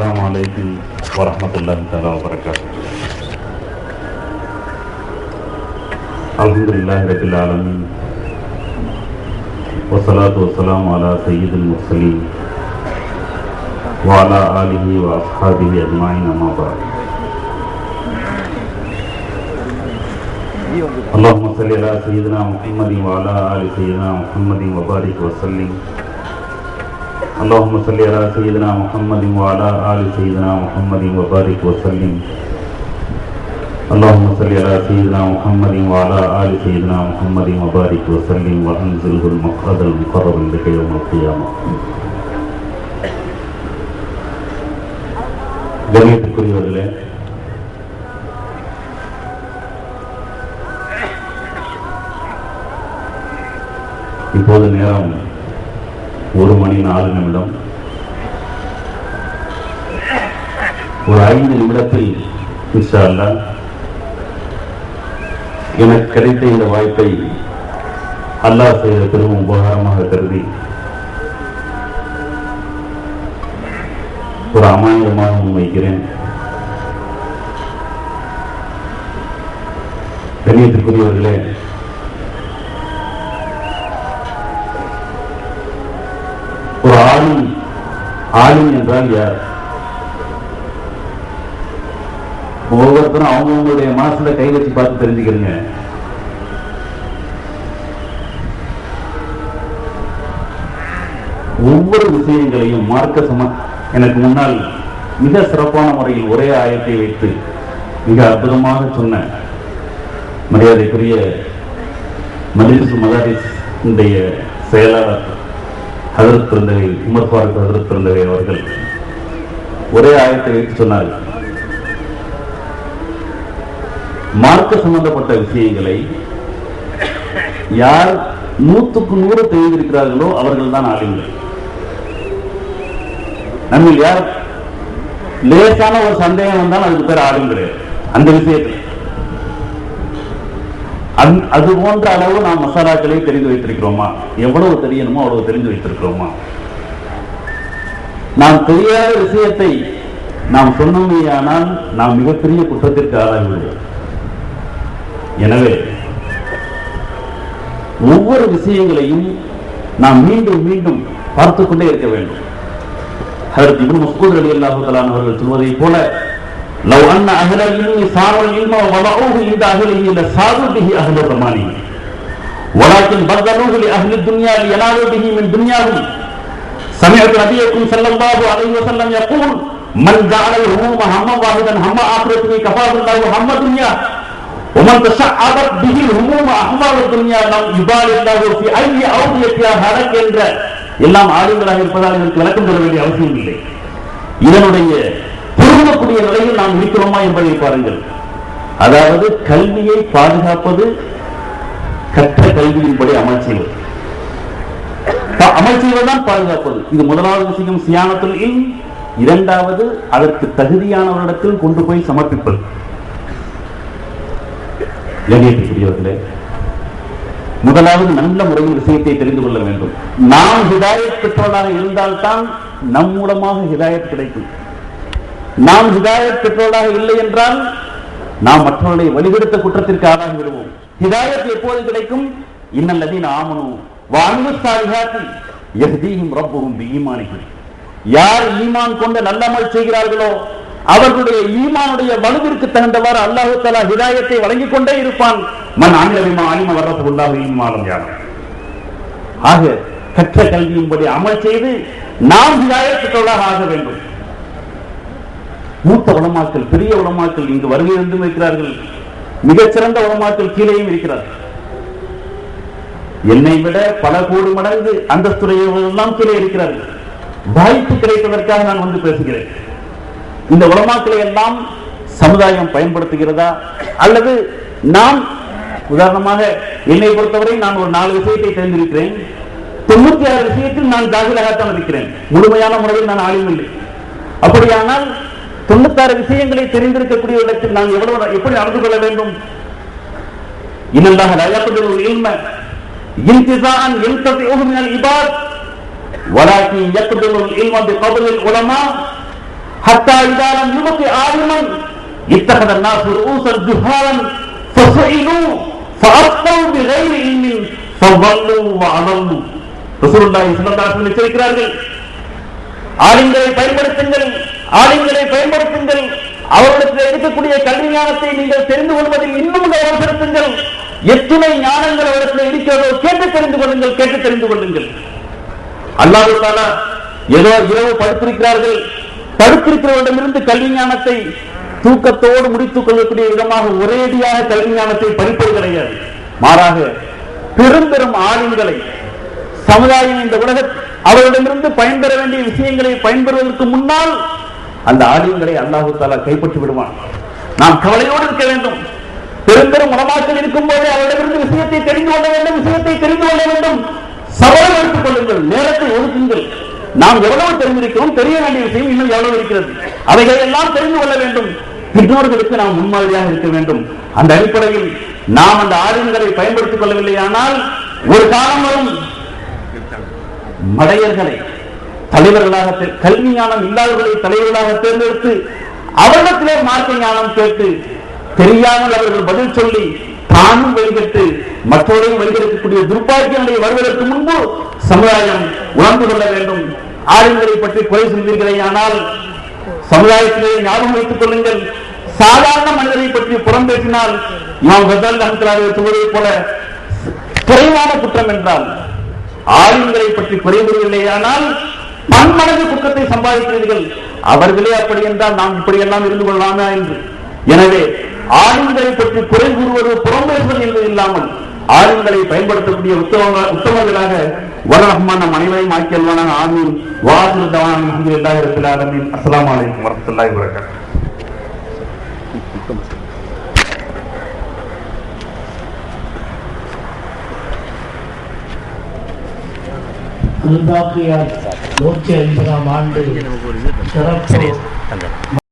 السلام علیکم ورحمۃ اللہ تعالیٰ وبرکاتہ۔ الحمد للہ رب العالمین۔ وصلاۃ والسلام علی سید المرسلین۔ وعلی آلہ واصحابہ اجمعین اما بعد۔ اللهم صل على سيدنا محمد وعلى آل سیدنا محمد وبارک وسلم۔ اللهم صل على سيدنا محمد وعلى آل سيدنا محمد وبارك وسلم اللهم صل على سيدنا محمد وعلى آل سيدنا محمد وبارك وسلم وأنزله المقعد المقرب لك يوم القيامة கணியத்துக்குரியவர்களே இப்போது நேரம் ஒரு மணி நாலு நிமிடம். ஒரு ஐந்து நிமிடத்தில் இன்ஷா அல்லாஹ் எனக்கு கிடைத்த இந்த வாய்ப்பை அல்லாஹ் செய்த பெரும் உபகாரமாக கருதி ஒரு அமாயமாக முன்வைக்கிறேன் கண்ணியத்துக்குரியவர்களே ஆளும் என்றால் யார்? ஒவ்வொருத்தரும் அவங்கவுங்களுடைய மனசுல கை வச்சு பார்த்து தெரிஞ்சுக்கிறீங்க. ஒவ்வொரு விஷயங்களையும் மார்க்க சம எனக்கு முன்னால் மிக சிறப்பான முறையில் ஒரே ஆயத்தை வைத்து மிக அற்புதமாக சொன்ன மரியாதைக்குரிய மலிசு மதாரிஸ் செயலாளர். ஹதரத் பிறந்தவை உமர் ஃபாரூக் ஹதரத் பிறந்தவை அவர்கள் ஒரே ஆயத்தை வைத்து சொன்னார்கள் மார்க்க சம்பந்தப்பட்ட விஷயங்களை யார் நூற்றுக்கு நூறு தெரிந்திருக்கிறார்களோ அவர்கள் தான் ஆளுங்கள் நம்ம யார் லேசான ஒரு சந்தேகம் வந்தால் அதுக்கு பேர் ஆளும் கிடையாது. அந்த விஷயத்தில். அந்- அது போன்ற அளவு நாம் மசாலாக்களை தெரிந்து வைத்திருக்கிறோமா? எவ்வளவு தெரியணுமோ அவ்வளவு தெரிந்து வைத்திருக்கிறோமா? நாம் தெரியாத விஷயத்தை நாம் சொன்னோமேயானால் நாம் மிகப்பெரிய குற்றத்திற்கு ஆளாகிவிடுவோம். எனவே ஒவ்வொரு விஷயங்களையும் நாம் மீண்டும் மீண்டும் பார்த்து கொண்டே இருக்க வேண்டும். அதற்கு இப்னு மஸ்ஊத் அலி அல்லாஹு அவர்கள் போல லவ் அன்ன அஹ்ல இல்மி சாரல் இல்ம வலஊஹு இந்த அஹ்லிஹி லசாது பிஹி அஹ்ல ரமானி ولكن بذلوه لأهل الدنيا لينالوا به من دنياهم سمعت نبيكم صلى الله عليه وسلم يقول من جعل الهموم هما واحدا هم آخرته كفاه الله هم دنيا ومن تشعبت به الهموم أحوال الدنيا لم يبال الله في أي أوديتها هلك என்ற எல்லாம் ஆளுங்களாக இருப்பதால் இதற்கு விளக்கம் தர வேண்டிய அவசியம் இல்லை இதனுடைய திரும்பக்கூடிய நிலையில் நாம் இருக்கிறோமா என்பதை பாருங்கள். அதாவது கல்வியை பாதுகாப்பது கற்ற கல்வியின்படி அமல் செய்வது ப- அமல் செய்வதுதான் பாதுகாப்பது. இது முதலாவது விஷயம் சியானத்தில் இல். இரண்டாவது அதற்கு தகுதியானவரிடத்தில் கொண்டு போய் சமர்ப்பிப்பது. கண்ணியத்திற்குரியவர்களே முதலாவது நல்ல முறையில் விஷயத்தை தெரிந்து கொள்ள வேண்டும். நாம் ஹிதாயத் பெற்றோராக இருந்தால்தான் நம் மூலமாக ஹிதாயத் கிடைக்கும். நாம் ஹிதாயத் பெற்றோராக இல்லை என்றால் நாம் மற்றவர்களை வழிகெடுத்த குற்றத்திற்கு ஆளாகி விடுவோம். ஹிதாயத் எப்போது கிடைக்கும்? இன்னல்லதீன் ஆமனு வாழ்வு சாலிஹாத்தி யஹ்தீஹிம் ரப்புஹும் பிஈமானிஹிம். யார் ஈமான் கொண்டு நல்லமல் செய்கிறார்களோ அவர்களுடைய ஈமானுடைய வலுவிற்கு தகுந்தவாறு அல்லாஹு தலா ஹிதாயத்தை வழங்கிக் கொண்டே இருப்பான். மன் ஆங்கிலமா அலிம வர்றதுல்லாஹு ஈமானம் யாரும் ஆக கற்ற கல்வியின்படி அமல் செய்து நாம் ஹிதாயத்துக்களாக ஆக வேண்டும். மூத்த உலமாக்கள் பெரிய உலமாக்கள் இங்கு வருகை இருந்தும் இருக்கிறார்கள். மிகச்சிறந்த உலமாக்கள் கீழேயும் இருக்கிறார்கள். என்னை விட பல கோடி மடங்கு அந்தஸ்துறையெல்லாம் கீழே இருக்கிறார்கள். வாய்ப்பு கிடைப்பதற்காக நான் வந்து பேசுகிறேன். இந்த உளமாக்களை எல்லாம் சமுதாயம் பயன்படுத்துகிறதா? அல்லது நாம் உதாரணமாக என்னை பொறுத்தவரை நான் ஒரு நாலு விஷயத்தை தெரிந்திருக்கிறேன் தொண்ணூத்தி ஆறு விஷயத்தில் நான் ஜாகிராகத்தான் இருக்கிறேன். முழுமையான முறையில் நான் ஆளும் இல்லை. அப்படியானால் தொண்ணூத்தாறு விஷயங்களை தெரிந்திருக்கக்கூடிய இடத்தில் நாம் எவ்வளவு எப்படி நடந்து கொள்ள வேண்டும்? இன்னதாக லயப்பதில் ஒரு இல்ம இன்திதான் இல்தத்தை ஊகுமினால் இபாத் வலாக்கி இயக்கத்தில் ஒரு இல்மம் பகுதியில் உலமா ஹத்தா இதாரம் யுவத்தி ஆலிமன் இத்தகத நாசு ஊசல் துஹாரன் ஃபசைலு ஃபஅத்தவு பிகைரி இல்மின் ஃபவல்லு எச்சரிக்கிறார்கள் ஆளுங்களை பயன்படுத்துங்கள் ஆளுங்களை பயன்படுத்துங்கள். அவர்களுக்கு இருக்கக்கூடிய கல்வி ஞானத்தை நீங்கள் தெரிந்து கொள்வதில் இன்னும் கவனம் செலுத்துங்கள் எத்தனை ஞானங்கள் அவர்களுக்கு இருக்கிறதோ கேட்டு தெரிந்து கொள்ளுங்கள் கேட்டு தெரிந்து கொள்ளுங்கள். அல்லாஹு தாலா ஏதோ இரவு படுத்திருக்கிறார்கள். படுத்திருக்கிறவரிடமிருந்து கல்வி ஞானத்தை தூக்கத்தோடு முடித்துக் கொள்ளக்கூடிய விதமாக ஒரேடியாக கல்வி ஞானத்தை படிப்பது கிடையாது. மாறாக பெரும் பெரும் ஆளுங்களை சமுதாயம் இந்த உலகத்தில் அவரிடமிருந்து பயன்பெற வேண்டிய விஷயங்களை பயன்பெறுவதற்கு முன்னால் அந்த ஆலயங்களை அல்லாஹு தாலா கைப்பற்றி விடுவான். நாம் கவலையோடு இருக்க வேண்டும். பெரும் பெரும் இருக்கும் போது அவரிடமிருந்து விஷயத்தை தெரிந்து கொள்ள வேண்டும் விஷயத்தை தெரிந்து கொள்ள வேண்டும். சவால் எடுத்துக் கொள்ளுங்கள் நேரத்தை ஒதுக்குங்கள். நாம் எவ்வளவு தெரிந்திருக்கிறோம் தெரிய வேண்டிய விஷயம் இன்னும் எவ்வளவு இருக்கிறது. அவைகளை எல்லாம் தெரிந்து கொள்ள வேண்டும். பெற்றோர்களுக்கு நாம் முன்மாதிரியாக இருக்க வேண்டும். அந்த அடிப்படையில் நாம் அந்த ஆயுதங்களை பயன்படுத்திக் கொள்ளவில்லையானால் ஒரு காலம் வரும். மடையர்களை தலைவர்களாக கல்வி ஞானம் இல்லாதவர்களை தலைவர்களாக தேர்ந்தெடுத்து அவரிடத்திலே மார்க்க ஞானம் கேட்டு தெரியாமல் அவர்கள் பதில் சொல்லி தானும் வழிகட்டு மற்றவரையும் வழிகெடுக்கக்கூடிய துர்ப்பாக்கிய வருவதற்கு முன்பு சமுதாயம் உணர்ந்து கொள்ள வேண்டும். ஆளுநரை பற்றி குறை செய்தீர்களே ஆனால் சமுதாயத்திலே ஞாபகம் வைத்துக் கொள்ளுங்கள். சாதாரண மனிதரை பற்றி புறம் பேசினால் இமாம் கசால் அஹமத்துல்லாஹி சொல்வதைப் போல குறைவான குற்றம் என்றால் ஆளுங்களை பற்றி குறைபுரியவில்லையானால் பன்மடங்கு குற்றத்தை சம்பாதிக்கிறீர்கள். அவர்களே அப்படி என்றால் நாம் இப்படியெல்லாம் இருந்து கொள்ளலாமா என்று. எனவே ஆளுங்களை பற்றி குறை கூறுவது புறம்பேசுவது என்பது இல்லாமல் ஆளுங்களை பயன்படுத்தக்கூடிய உத்தம உத்தமர்களாக வர ரஹ்மான் நம் அனைவரையும் ஆக்கியல்வானாக ஆமீன். வாசு தவான் அஹமதுல்லாஹி ரபில் ஆலமீன். அஸ்ஸலாமு அலைக்கும் வரஹ்மத்துல்லாஹி வபரகாத்துஹு. அல்பாக்கியார் நூற்றி ஐம்பதாம் ஆண்டு சிறப்பு